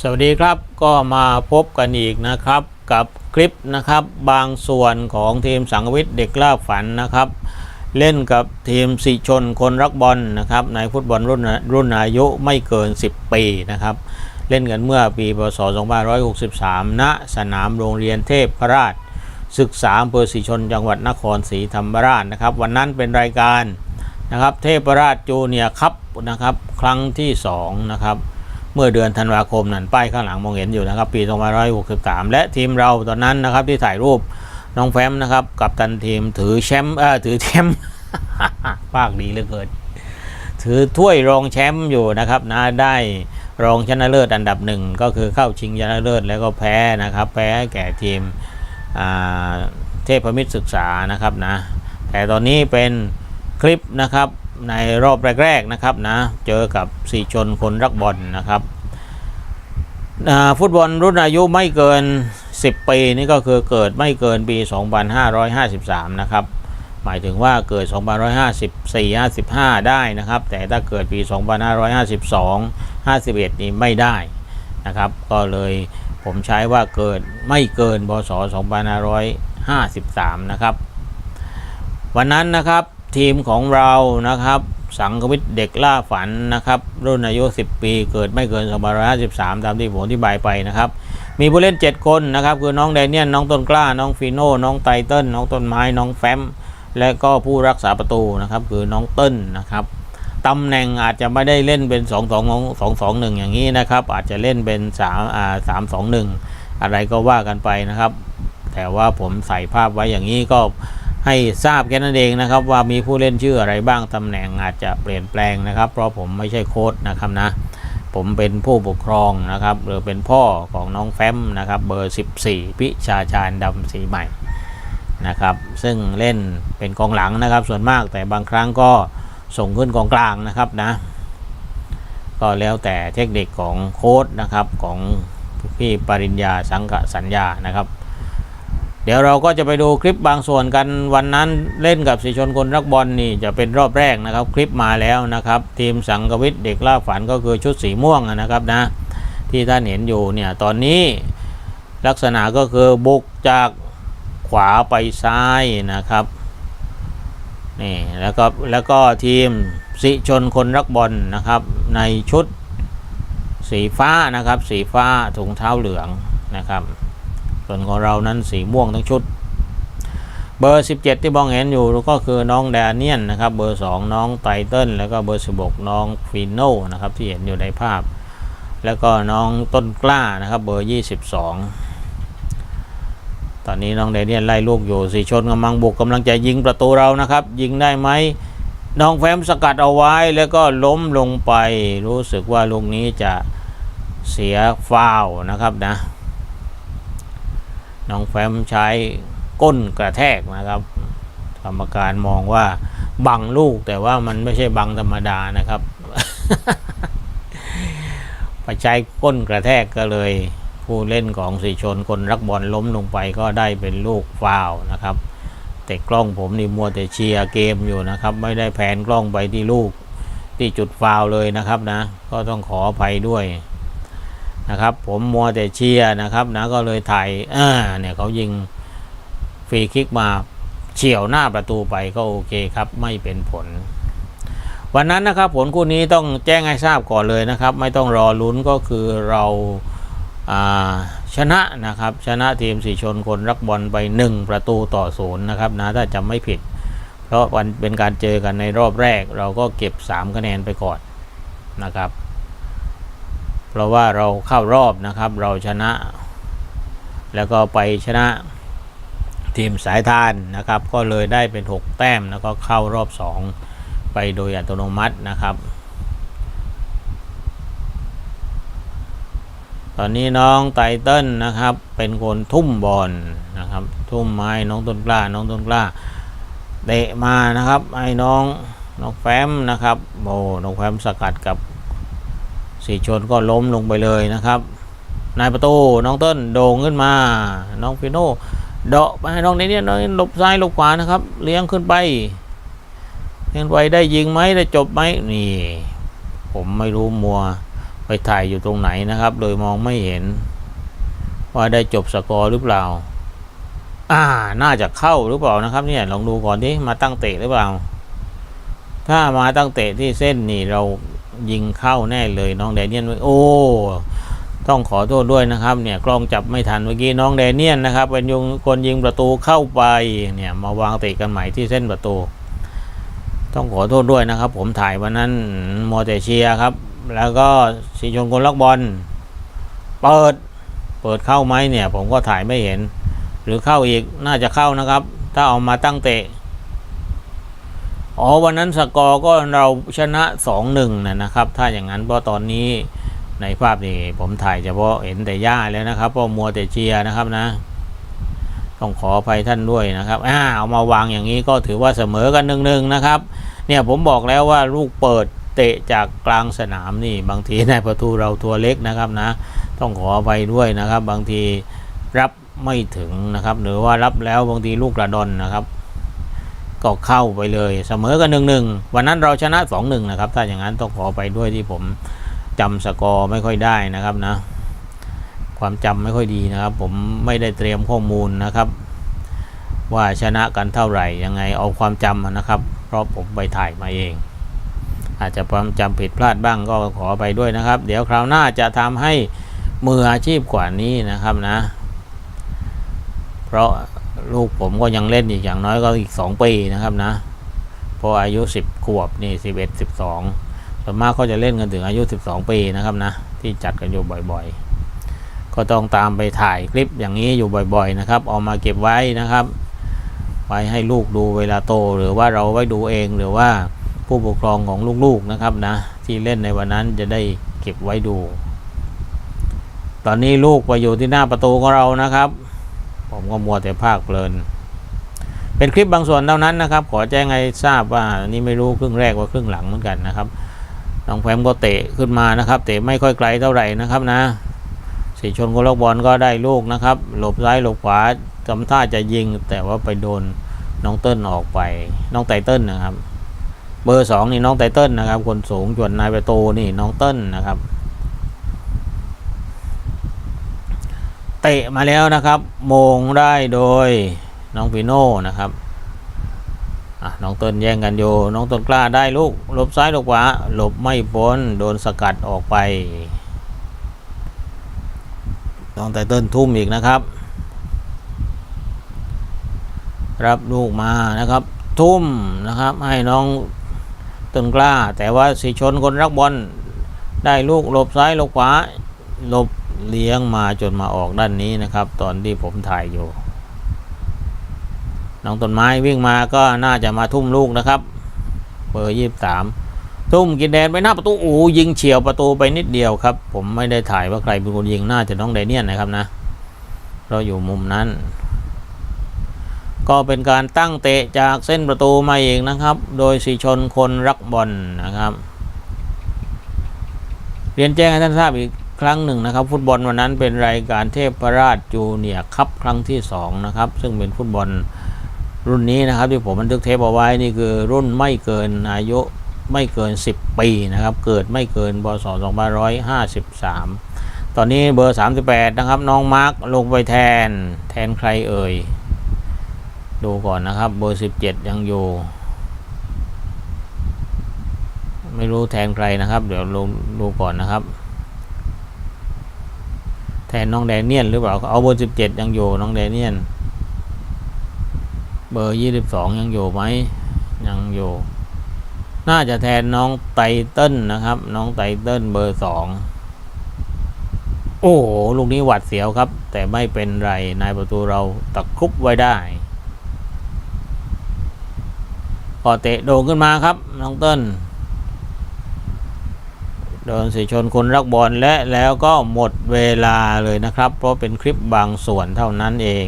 สวัสดีครับก็มาพบกันอีกนะครับ กับคลิปนะครับบางส่วนของทีมสังวิทย์เด็กล่าฝันนะครับ เล่นกับทีมสิชนคนรักบอลนะครับในฟุตบอลรุ่นรุ่นอายุไม่เกิน 10 ปีนะครับ เล่นกันเมื่อปีพศ 2563 ณ สนามโรงเรียนเทพราช ศึกษาอำเภอศรีชนจังหวัดนครศรีธรรมราชนะครับ วันนั้นเป็นรายการนะครับ เทพราชจูเนียร์คัพนะครับ ครั้งที่ 2 นะครับ เมื่อเดือนธันวาคมนั่นป้ายข้างหลังมองเห็นอยู่นะครับปี2563 และทีมเราตอนนั้นนะครับที่ถ่ายรูปน้องแฟมนะครับ กับตันทีมถือแชมป์เออถือแชมป์ปากดีเหลือเกินถือถ้วยรองแชมป์อยู่นะครับนะได้รองชนะเลิศอันดับหนึ่งก็คือเข้าชิงชนะเลิศแล้วก็แพ้นะครับ แพ้แก่ทีมเทพมิตรศึกษานะครับนะแต่ตอนนี้เป็นคลิปนะครับ ในรอบแรก ๆ นะครับนะเจอกับสีชนคนรักบอลนะครับฟุตบอลรุ่นอายุไม่เกิน 10 ปีนี่ก็คือเกิดไม่เกินปี 2553 นะครับ หมายถึงว่าเกิด 2554 55 ได้นะครับ แต่ถ้าเกิดปี 2552 51 นี่ไม่ได้นะครับ ก็เลยผมใช้ว่าเกิดไม่เกินพศ2553 นะครับ วันนั้นนะครับ ทีมของเรานะครับ สังควิทย์เด็กล่าฝันนะครับ รุ่นอายุ 10 ปี เกิดไม่เกิน2553ตามที่ผมอธิบายไปนะครับ มีผู้เล่น 7 คนนะครับ คือน้องแดเนียน น้องต้นกล้า น้องฟีโน่ น้องไตเติ้ล น้องต้นไม้ น้องแฟม และก็ผู้รักษาประตูนะครับ คือน้องเติ้ลนะครับตำแหน่งอาจจะไม่ได้เล่นเป็น 2 2 2 2 1 อย่างนี้นะครับ อาจจะเล่นเป็น3อ่า3 2 1 อะไรก็ว่ากันไปนะครับ แต่ว่าผมใส่ภาพไว้อย่างนี้ก็ ให้ทราบแค่นั้นเองนะครับ ว่ามีผู้เล่นชื่ออะไรบ้างตำแหน่งอาจจะเปลี่ยนแปลงนะครับ เพราะผมไม่ใช่โค้ชนะครับนะ ผมเป็นผู้ปกครองนะครับ หรือเป็นพ่อของน้องแฟมนะครับ เบอร์ 14 พิชาชาญดำสีใหม่นะครับ ซึ่งเล่นเป็นกองหลังนะครับ ส่วนมากแต่บางครั้งก็ส่งขึ้นกองกลางนะครับนะ ก็แล้วแต่เทคนิคของโค้ดนะครับของพี่ปริญญาสังกสัญญานะครับ เดี๋ยวเราก็จะไปดูคลิปบางส่วนกันวันนั้นเล่นกับสีชนคนรักบอลนี่จะเป็นรอบแรกนะครับ คลิปมาแล้วนะครับ ทีมสังกวิทย์เด็กล่าฝันก็คือชุดสีม่วงนะครับนะ ที่ท่านเห็นอยู่เนี่ยตอนนี้ลักษณะก็คือบุกจากขวาไปซ้ายนะครับนี่แล้วก็แล้วก็ทีมสิชนคนรักบอลนะครับ ในชุดสีฟ้านะครับ สีฟ้าถุงเท้าเหลืองนะครับ ส่วนของเรานั้นสีม่วงทั้งชุด เบอร์ 17 ที่มองเห็นอยู่ก็คือน้องแดเนียนนะครับ เบอร์ 2 น้องไตเติลแล้วก็เบอร์ 16 น้องฟิโน่นะครับที่เห็นอยู่ในภาพ แล้วก็น้องต้นกล้านะครับ เบอร์ 22 ตอนนี้น้องแดเนียนไล่ลูกอยู่สีชนกำลังบุกกำลังจะยิงประตูเรานะครับ ยิงได้ไหมน้องแฟมสกัดเอาไว้แล้วก็ล้มลงไปรู้สึกว่าลูกนี้จะเสียฟาวนะครับนะ น้องแฟมใช้ก้นกระแทกนะครับ กรรมการมองว่าบังลูกแต่ว่ามันไม่ใช่บังธรรมดานะครับไปใช้ก้นกระแทกก็เลย ผู้เล่นของสีชนคนรักบอลล้มลงไปก็ได้เป็นลูกฟาวนะครับ แต่กล้องผมนี่มัวแต่เชียร์เกมอยู่นะครับ ไม่ได้แผนกล้องไปที่ลูกที่จุดฟาวเลยนะครับนะ ก็ต้องขออภัยด้วย นะครับ ผมมัวแต่เชียร์นะครับนะก็เลยถ่ายอ่าเนี่ยเขายิงฟรีคิกมาเฉี่ยวหน้าประตูไปก็โอเคครับไม่เป็นผล วันนั้นนะครับผลคู่นี้ต้องแจ้งให้ทราบก่อนเลยนะครับ ไม่ต้องรอลุ้นก็คือเราาชนะนะครับ ชนะทีมสีชนคนรักบอลไป 1 ประตูต่อศูนย์นะครับนะถ้าจำไม่ผิด เพราะวันเป็นการเจอกันในรอบแรก เราก็เก็บ 3 คะแนนไปก่อนนะครับ เพราะว่าเราเข้ารอบนะครับ เราชนะ แล้วก็ไปชนะทีมสายทานนะครับ ก็เลยได้เป็น 6 แต้มแล้วก็เข้ารอบ 2 ไปโดยอัตโนมัตินะครับ ตอนนี้น้องไตเติ้ลนะครับ เป็นคนทุ่มบอลนะครับ ทุ่มไม้น้องต้นกล้า น้องต้นกล้าเตะมานะครับไอ้น้องน้องแฟมนะครับโอ้น้องแฟมสกัดกับ สีชนก็ล้มลงไปเลยนะครับ นายประตูน้องเต้นโด่งขึ้นมา น้องฟิโน่เดาะไปน้องในนี้น้องหลบซ้ายหลบขวานะครับ เลี้ยงขึ้นไปเลี้ยงไปได้ยิงไหมได้จบไหมนี่ ผมไม่รู้มัวไปถ่ายอยู่ตรงไหนนะครับ โดยมองไม่เห็น ว่าได้จบสกอร์หรือเปล่า อ่า น่าจะเข้าหรือเปล่านะครับ เนี่ยลองดูก่อนที่มาตั้งเตะหรือเปล่า ถ้ามาตั้งเตะที่เส้นนี่เรา ยิงเข้าแน่เลยน้องแดเนียนโอ้ต้องขอโทษด้วยนะครับเนี่ยกล้องจับไม่ทันเมื่อกี้น้องแดเนียนนะครับเป็นยุงคนยิงประตูเข้าไปเนี่ยมาวางเตะกันใหม่ที่เส้นประตู ต้องขอโทษด้วยนะครับ ผมถ่ายวันนั้นมอเตเชียครับ แล้วก็สีชนคนลักบอลเปิดเปิดเข้าไหมเนี่ย ผมก็ถ่ายไม่เห็น หรือเข้าอีกน่าจะเข้านะครับ ถ้าเอามาตั้งเตะ อ๋อวันนั้นสกอร์ก็เราชนะสองหนึ่งนะนะครับ ถ้าอย่างนั้นเพราะตอนนี้ในภาพนี่ผมถ่ายเฉพาะเห็นแต่หญ้าแล้วนะครับเพราะมัวแต่เชียร์นะครับนะ ต้องขออภัยท่านด้วยนะครับอ่าเอามาวางอย่างนี้ก็ถือว่าเสมอกันหนึ่งหนึ่งนะครับ เนี่ยผมบอกแล้วว่าลูกเปิดเตะจากกลางสนามนี่ บางทีในประตูเราตัวเล็กนะครับนะ ต้องขออภัยด้วยนะครับ บางทีรับไม่ถึงนะครับ หรือว่ารับแล้วบางทีลูกกระดอนนะครับ ก็เข้าไปเลยเสมอกันหนึ่งหนึ่งวันนั้นเราชนะสองหนึ่งนะครับ ถ้าอย่างนั้นต้องขอไปด้วยที่ผมจำสกอร์ไม่ค่อยได้นะครับนะ ความจำไม่ค่อยดีนะครับ ผมไม่ได้เตรียมข้อมูลนะครับ ว่าชนะกันเท่าไหร่ยังไงเอาความจำนะครับ เพราะผมไปถ่ายมาเอง อาจจะความจำผิดพลาดบ้างก็ขอไปด้วยนะครับ เดี๋ยวคราวหน้าจะทำให้มืออาชีพกว่านี้นะครับนะ เพราะ ลูกผมก็ยังเล่นอีกอย่างน้อยก็อีก2ปีนะครับนะพราะอายุ10ขวบนี่11 12ส่วนมากก็จะเล่นกันถึงอายุ12ปีนะครับนะที่จัดกันอยู่บ่อยๆ ก็ต้องตามไปถ่ายคลิปอย่างนี้อยู่บ่อยๆนะครับเอามาเก็บไว้นะครับ ไว้ให้ลูกดูเวลาโต หรือว่าเราไว้ดูเองหรือว่าผู้ปกครองของลูกๆนะครับนะที่เล่นในวันนั้นจะได้เก็บไว้ดู ตอนนี้ลูกไปอยู่ที่หน้าประตูของเรานะครับ ผมก็มัวแต่ภาคเพลิน เป็นคลิปบางส่วนเท่านั้นนะครับ ขอแจ้งให้ทราบว่านี่ไม่รู้ครึ่งแรกว่าครึ่งหลังเหมือนกันนะครับน้องแฟมก็เตะขึ้นมานะครับ เตะไม่ค่อยไกลเท่าไหร่นะครับนะสีชนโกลกบอลก็ได้ลูกนะครับ หลบซ้ายหลบขวาทำท่าจะยิง แต่ว่าไปโดนน้องเติ้ลออกไป น้องไตเติ้ลนะครับ เบอร์สองนี่น้องไตเติ้ลนะครับ คนสูงจวนนายประตูนี่น้องเติ้ลนะครับ เตะมาแล้วนะครับ โมงได้โดยน้องฟิโน่นะครับอะน้องต้นแย่งกันอยู่ น้องต้นกล้าได้ลูกหลบซ้ายหลบขวาหลบไม่พ้นโดนสกัดออกไป น้องไตเติ้ลทุ่มอีกนะครับ รับลูกมานะครับ ทุ่มนะครับให้น้องต้นกล้า แต่ว่าสีชนคนรักบอลได้ลูกหลบซ้ายหลบขวาหลบ เลี้ยงมาจนมาออกด้านนี้นะครับ ตอนที่ผมถ่ายอยู่น้องต้นไม้วิ่งมาก็น่าจะมาทุ่มลูกนะครับเบอร์ยี่สามทุ่มกินแดนไปหน้าประตูโอ้ยิงเฉียวประตูไปนิดเดียวครับ ผมไม่ได้ถ่ายว่าใครเป็นคนยิงน่าจะน้องไดเนียนนะครับนะ เราอยู่มุมนั้น ก็เป็นการตั้งเตะจากเส้นประตูมาเองนะครับ โดยสีชนคนรักบอลนะครับ เรียนแจ้งให้ท่านทราบอีก ครั้งหนึ่งนะครับ ฟุตบอลวันนั้นเป็นรายการเทพราชจูเนียร์คัพครั้งที่2นะครับซึ่งเป็นฟุตบอลรุ่นนี้นะครับที่ผมบันทึกเทปเอาไว้นี่คือรุ่นไม่เกินอายุไม่เกิน 10 ปีนะครับ เกิดไม่เกินบศ2553 ตอนนี้เบอร์ 38 นะครับ น้องมาร์คลงไปแทนแทนใครเอ่ย ดูก่อนนะครับ เบอร์ 17 ยังอยู่ ไม่รู้แทนใครนะครับ เดี๋ยวลงดูก่อนนะครับ แทนน้องแดเนียนหรือเปล่าเอาเบอร์17ยังอยู่น้องแดเนียน เบอร์22ยังอยู่ไหมยังอยู่ น่าจะแทนน้องไตเติ้ลนะครับ น้องไตเติ้ลเบอร์2โอ้โหลูกนี้หวัดเสียวครับ แต่ไม่เป็นไรนายประตูเราตะครุบไว้ได้พอเตะโด่งขึ้นมาครับ น้องเติ้ล โดนสีชนคนรักบอลและแล้วก็หมดเวลาเลยนะครับ เพราะเป็นคลิปบางส่วนเท่านั้นเอง